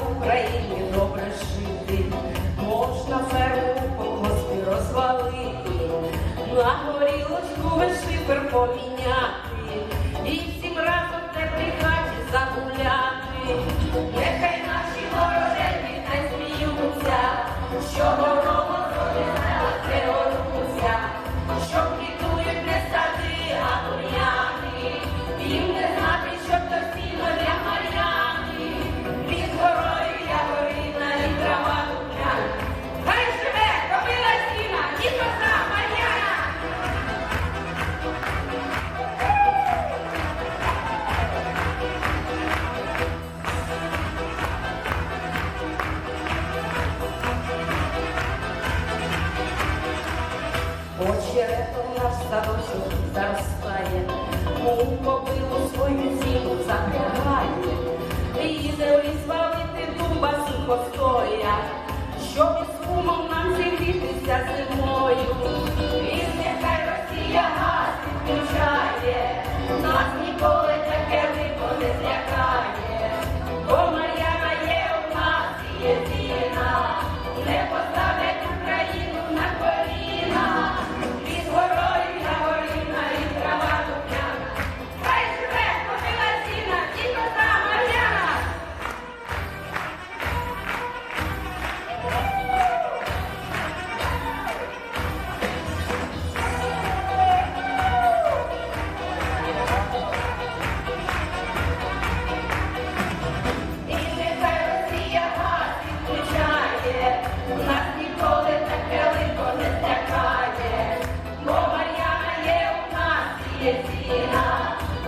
в Україні добре жити, можна ферму колгосп розвалити, на горілочку весь шифер поміняти, і всім разом теплі хаті загуляти. Очеретом наш садочок заростає, мов кобилу свою цілу запрягає, Різе розбавити дуба сухостоя, щоб із кумом нам зігрітися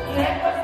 你来。